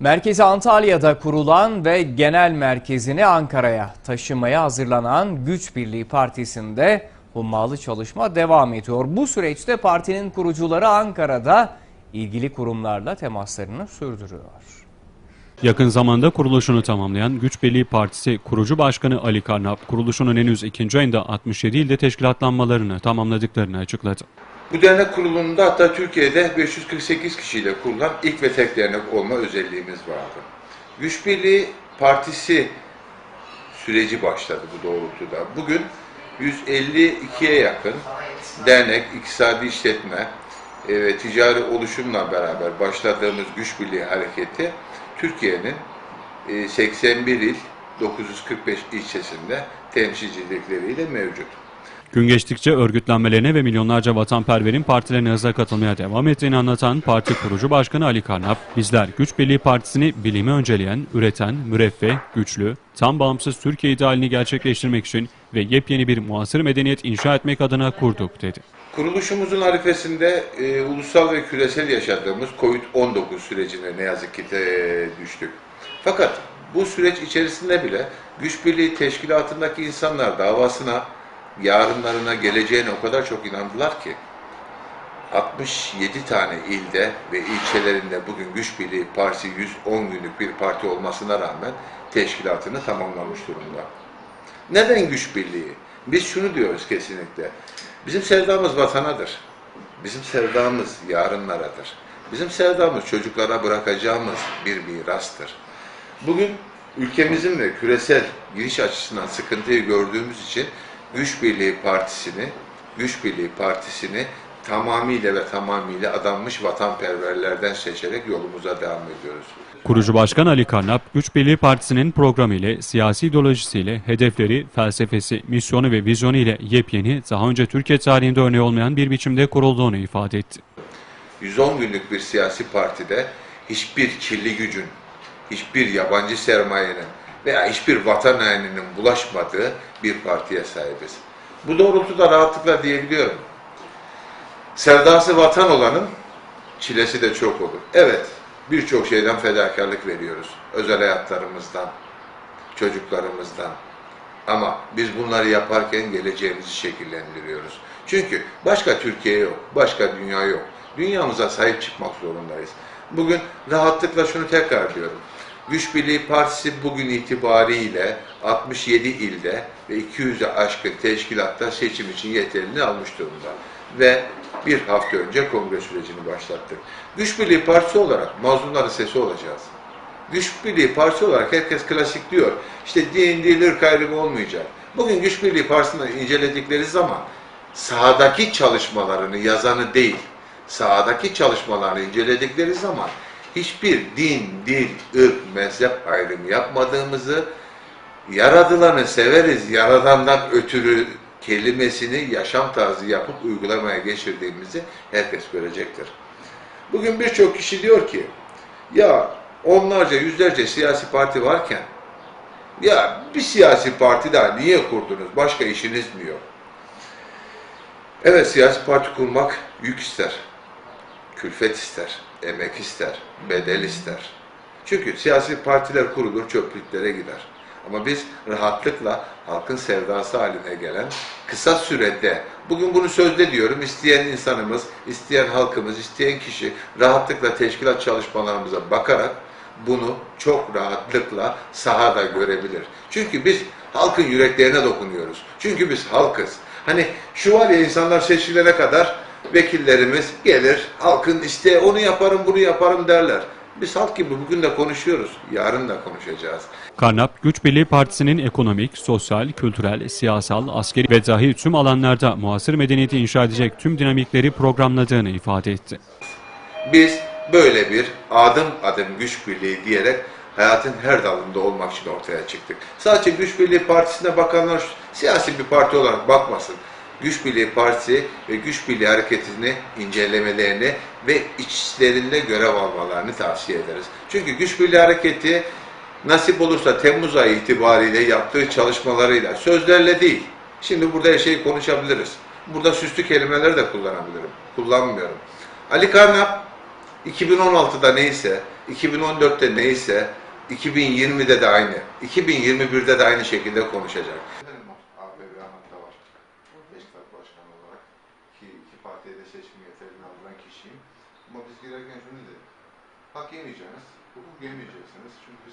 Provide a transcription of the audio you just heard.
Merkezi Antalya'da kurulan ve genel merkezini Ankara'ya taşımaya hazırlanan Güç Birliği Partisi'nde hummalı çalışma devam ediyor. Bu süreçte partinin kurucuları Ankara'da ilgili kurumlarla temaslarını sürdürüyor. Yakın zamanda kuruluşunu tamamlayan Güç Birliği Partisi kurucu başkanı Ali Karnap, kuruluşunun henüz ikinci ayında 67 ilde teşkilatlanmalarını tamamladıklarını açıkladı. Bu dernek kurulunda hatta Türkiye'de 548 kişiyle kurulan ilk ve tek dernek olma özelliğimiz vardı. Güç Birliği Partisi süreci başladı bu doğrultuda. Bugün 152'ye yakın dernek, iktisadi işletme e, ve ticari oluşumla beraber başladığımız Güç Birliği hareketi Türkiye'nin e, 81 il 945 ilçesinde temsilcilikleriyle mevcut. Gün geçtikçe örgütlenmelerine ve milyonlarca vatanperverin partilerine hızla katılmaya devam ettiğini anlatan parti kurucu başkanı Ali Karnap, bizler Güç Birliği Partisi'ni bilimi önceleyen, üreten, müreffeh, güçlü, tam bağımsız Türkiye idealini gerçekleştirmek için ve yepyeni bir muasır medeniyet inşa etmek adına kurduk dedi. Kuruluşumuzun arifesinde e, ulusal ve küresel yaşadığımız Covid-19 sürecine ne yazık ki de düştük. Fakat bu süreç içerisinde bile güç birliği teşkilatındaki insanlar davasına, yarınlarına, geleceğine o kadar çok inandılar ki 67 tane ilde ve ilçelerinde bugün Güç Birliği Partisi 110 günlük bir parti olmasına rağmen teşkilatını tamamlamış durumda. Neden güç birliği? Biz şunu diyoruz kesinlikle. Bizim sevdamız vatanadır. Bizim sevdamız yarınlaradır. Bizim sevdamız çocuklara bırakacağımız bir mirastır. Bugün ülkemizin ve küresel giriş açısından sıkıntıyı gördüğümüz için Güç Birliği Partisi'ni, Güç Birliği Partisi'ni tamamıyla ve tamamıyla adanmış vatanperverlerden seçerek yolumuza devam ediyoruz. Kurucu Başkan Ali Karnap, Güç Birliği Partisi'nin programı ile, siyasi ideolojisiyle, hedefleri, felsefesi, misyonu ve vizyonu ile yepyeni, daha önce Türkiye tarihinde örneği olmayan bir biçimde kurulduğunu ifade etti. 110 günlük bir siyasi partide hiçbir kirli gücün, hiçbir yabancı sermayenin veya hiçbir vatan haininin bulaşmadığı bir partiye sahibiz. Bu doğrultuda rahatlıkla diyebiliyorum. Sevdası vatan olanın çilesi de çok olur. Evet, birçok şeyden fedakarlık veriyoruz. Özel hayatlarımızdan, çocuklarımızdan. Ama biz bunları yaparken geleceğimizi şekillendiriyoruz. Çünkü başka Türkiye yok, başka dünya yok. Dünyamıza sahip çıkmak zorundayız. Bugün rahatlıkla şunu tekrar diyorum. Güç Birliği Partisi bugün itibariyle 67 ilde ve 200'e aşkın teşkilatta seçim için yeterini almış durumda. Ve bir hafta önce kongre sürecini başlattık. Güç Birliği Partisi olarak mazlumların sesi olacağız. Güç Birliği Partisi olarak herkes klasik diyor. İşte din, dil, ırk ayrımı olmayacak. Bugün Güç Birliği Partisi'ni inceledikleri zaman sahadaki çalışmalarını yazanı değil, sahadaki çalışmalarını inceledikleri zaman hiçbir din, dil, ırk, mezhep ayrımı yapmadığımızı, yaradılanı severiz, yaradandan ötürü kelimesini yaşam tarzı yapıp uygulamaya geçirdiğimizi herkes görecektir. Bugün birçok kişi diyor ki, ya onlarca, yüzlerce siyasi parti varken, ya bir siyasi parti daha niye kurdunuz, başka işiniz mi yok? Evet, siyasi parti kurmak yük ister, külfet ister, emek ister, bedel ister. Çünkü siyasi partiler kurulur, çöplüklere gider. Ama biz rahatlıkla halkın sevdası haline gelen kısa sürede, bugün bunu sözde diyorum, isteyen insanımız, isteyen halkımız, isteyen kişi rahatlıkla teşkilat çalışmalarımıza bakarak bunu çok rahatlıkla sahada görebilir. Çünkü biz halkın yüreklerine dokunuyoruz. Çünkü biz halkız. Hani şu var ya insanlar seçilene kadar vekillerimiz gelir, halkın isteği onu yaparım bunu yaparım derler. Biz halk gibi bugün de konuşuyoruz, yarın da konuşacağız. Karnap, Güç Birliği Partisi'nin ekonomik, sosyal, kültürel, siyasal, askeri ve dahil tüm alanlarda muasır medeniyeti inşa edecek tüm dinamikleri programladığını ifade etti. Biz böyle bir adım adım güç birliği diyerek hayatın her dalında olmak için ortaya çıktık. Sadece Güç Birliği Partisi'ne bakanlar siyasi bir parti olarak bakmasın. Güç Birliği Partisi ve Güç Birliği Hareketi'ni incelemelerini ve içlerinde görev almalarını tavsiye ederiz. Çünkü Güç Birliği Hareketi nasip olursa Temmuz ayı itibariyle yaptığı çalışmalarıyla, sözlerle değil, şimdi burada her şeyi konuşabiliriz. Burada süslü kelimeler de kullanabilirim. Kullanmıyorum. Ali Karnap 2016'da neyse 2014'te neyse 2020'de de aynı, 2021'de de aynı şekilde konuşacak. Beşiktaş Başkanı olarak ki iki partiye de seçim yeteneğini aldıran kişiyim. Ama biz girerken şunu dedik. Hak yemeyeceksiniz, hukuk yemeyeceksiniz. Çünkü